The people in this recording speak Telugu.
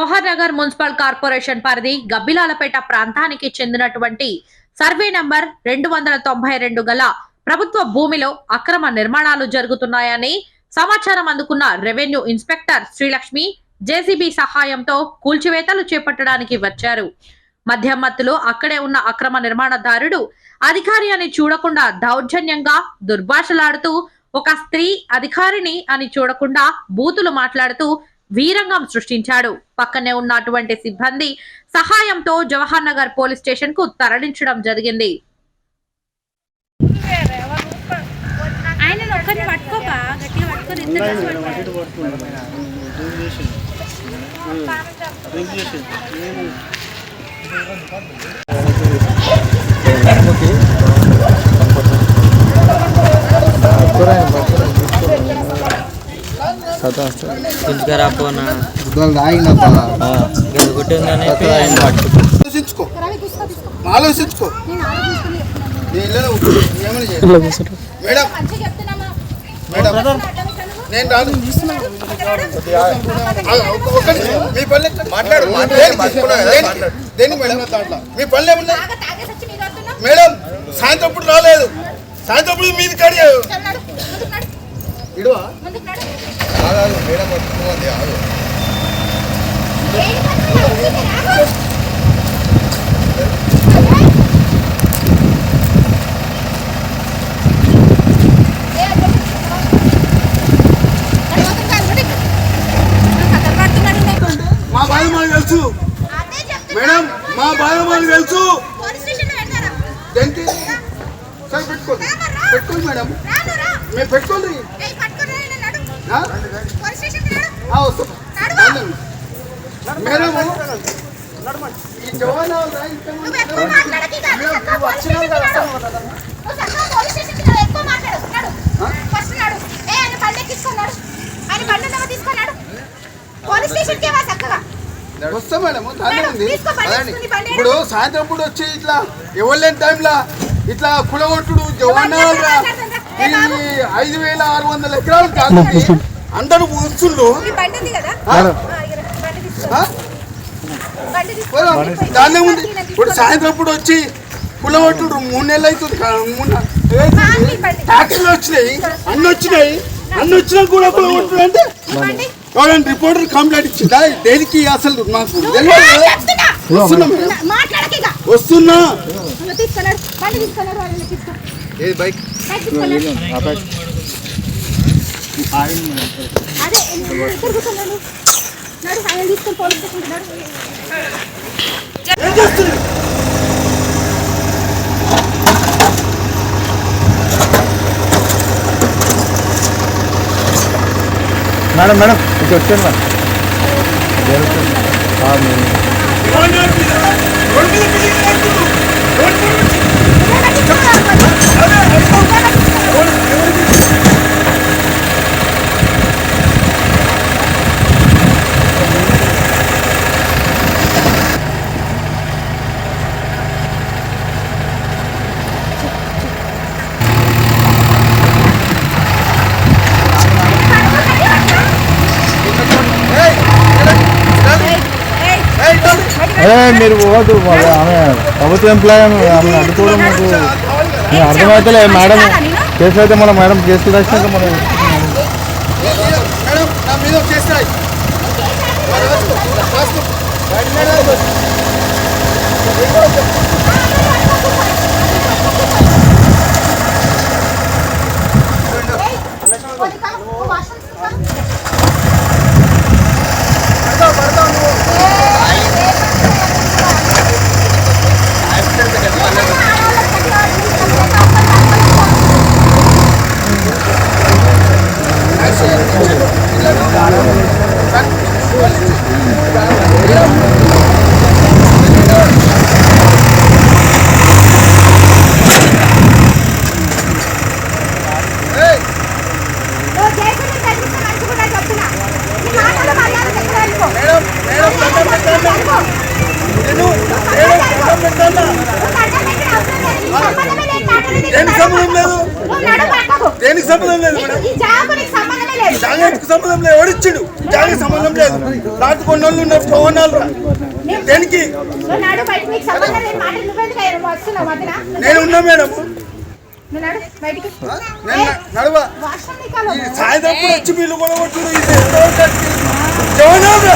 జవహర్ నగర్ మున్సిపల్ కార్పొరేషన్ పరిధి గబ్బిలాలపేట ప్రాంతానికి చెందినటువంటి సర్వే నంబర్ రెండు వందల తొంభై రెండు గల ప్రభుత్వ భూమిలో అక్రమ నిర్మాణాలు జరుగుతున్నాయని సమాచారం అందుకున్న రెవెన్యూ ఇన్స్పెక్టర్ శ్రీలక్ష్మి జేసీబీ సహాయంతో కూల్చివేతలు చేపట్టడానికి వచ్చారు. మధ్య మత్తులో అక్కడే ఉన్న అక్రమ నిర్మాణదారుడు అధికారి అని చూడకుండా దౌర్జన్యంగా దుర్భాషలాడుతూ ఒక స్త్రీ అధికారిని అని చూడకుండా బూతులు మాట్లాడుతూ వీరంగం సృష్టించాడు. పక్కనే ఉన్నటువంటి సిబ్బంది సహాయంతో జవహర్ నగర్ పోలీస్ స్టేషన్కు తరలించడం జరిగింది. ఆయన తీసుకురా పోనా ఆలోచించుకో ఆలోచించుకో? మేడం మేడం నేను రాను. మీ మాట్లాడు దేని మేడం మీ ఏమున్నాయి మేడం సాయంత్రం ఇప్పుడు రాలేదు సాయంత్రం ఇప్పుడు మీది కాడి ఇడువా మేడం వస్తుంది ఆగు. మా బాధ మాకు తెలుసు. మేడం మా బాధ మాకు తెలుసు పెట్టుకోండి. పెట్టుకోండి మేడం. మేము పెట్టుకోండి. ఆ? ఆ, వస్తాం మేడం ఈ జవాన్ పోలీస్ స్టేషన్ చక్కగా వస్తా మేడం దాని ఉంది ఇప్పుడు సాయంత్రం పూట వచ్చి ఇట్లా ఎవరు లేని టైంలో ఇట్లా కులగొట్టుడు జవాన్ ఐదు వేల ఆరు వందల ఎకరాలు కాదు అందరూ పోదాం. దాన్నే ఉంది. ఇప్పుడు సాయంత్రం పూట వచ్చి కులగొట్టుడు మూడు నెలలు అవుతుంది. ట్యాక్సీలు వచ్చినాయి అన్ని వచ్చినాయి అన్ని వచ్చినా కూడా కులగొట్టుడు అంటే? ఎవరైనా రిపోర్టర్ కంప్లైంట్ ఇచ్చిందా దేనికి అసలు మాకు. వస్తున్నా. వస్తున్నా. ఏ బైక్. అదే నువ్వు ఇక్కడ కూర్చున్నాడు నడు ఆయన తీసుకొని పోలీస్ స్టేషన్ నడు ఏం చేస్తుంది మేడం మేడం ఇటు వచ్చాను మేడం మీరు పోవద్దు మరి ఆమె ప్రభుత్వ ఎంప్లాయ్ ఆమె అడ్డుకోవడం మీకు మీకు అర్థమవుతలే మేడం. కేసు అయితే మన మేడం కేసు రాసినాక మనం మేడం దేనికి సంబంధం లేదు? దేనికి సంబంధం లేదు మేడం? లేదు జాగ్రత్తకు సంబంధం లేదు. ఎవడిచ్చిండు? జాగ్రత్త సంబంధం లేదు. రాత్రి కొన్ని వాళ్ళు ఉన్నారు. పవనాలు రా. దేనికి? నేను ఉన్నా మేడం. నువ్వు సాయంత్రం వచ్చి వీళ్ళు కూడా కొట్టుడు ఇది జవనాలు